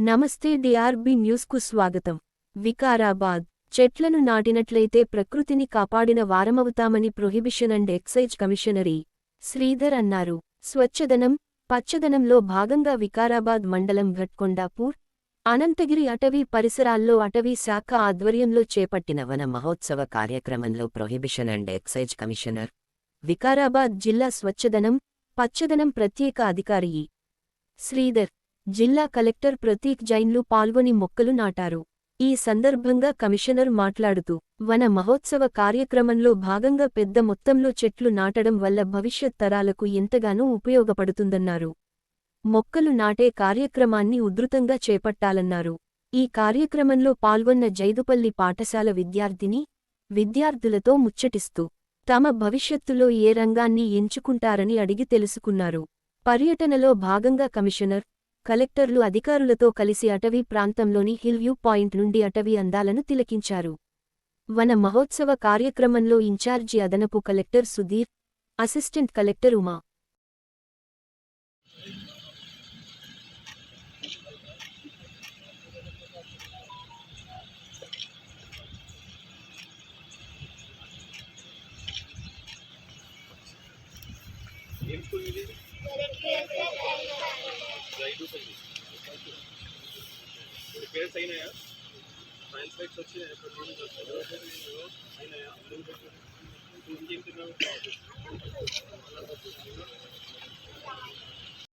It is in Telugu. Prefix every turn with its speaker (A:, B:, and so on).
A: నమస్తే డిఆర్బి న్యూస్కు స్వాగతం. వికారాబాద్. చెట్లను నాటినట్లయితే ప్రకృతిని కాపాడిన వారమవుతామని prohibition and excise commissioner Sridhar అన్నారు. స్వచ్ఛదనం పచ్చదనంలో భాగంగా వికారాబాద్ మండలం ఘట్కొండాపూర్ అనంతగిరి అటవీ పరిసరాల్లో అటవీ శాఖ ఆధ్వర్యంలో చేపట్టిన వన మహోత్సవ కార్యక్రమంలో prohibition and excise commissioner Vikarabad జిల్లా స్వచ్ఛదనం పచ్చదనం ప్రత్యేక అధికారి శ్రీధర్ జిల్లా కలెక్టర్ ప్రతీక్ జైన్లు పాల్గొని మొక్కలు నాటారు. ఈ సందర్భంగా కమిషనర్ మాట్లాడుతూ వన మహోత్సవ కార్యక్రమంలో భాగంగా పెద్ద మొత్తంలో చెట్లు నాటడం వల్ల భవిష్యత్ తరాలకు ఎంతగానో ఉపయోగపడుతుందన్నారు. మొక్కలు నాటే కార్యక్రమాన్ని ఉధృతంగా చేపట్టాలన్నారు. ఈ కార్యక్రమంలో పాల్గొన్న జైదుపల్లి పాఠశాల విద్యార్థిని విద్యార్థులతో ముచ్చటిస్తూ తమ భవిష్యత్తులో ఏ రంగాన్ని ఎంచుకుంటారని అడిగి తెలుసుకున్నారు. పర్యటనలో భాగంగా కమిషనర్ కలెక్టర్లు అధికారులతో కలిసి అటవీ ప్రాంతంలోని హిల్ వ్యూ పాయింట్ నుండి అటవీ అందాలను తిలకించారు. వన మహోత్సవ కార్యక్రమంలో ఇన్ఛార్జి అదనపు collector Sudhir assistant collector Uma.
B: ఏం స్కూల్ ఇది రైతు సైన్స్ ఇప్పుడు సైన్స్ ఫైట్స్ వచ్చినాయా ఇక్కడ ఇంకేం తిన్నావు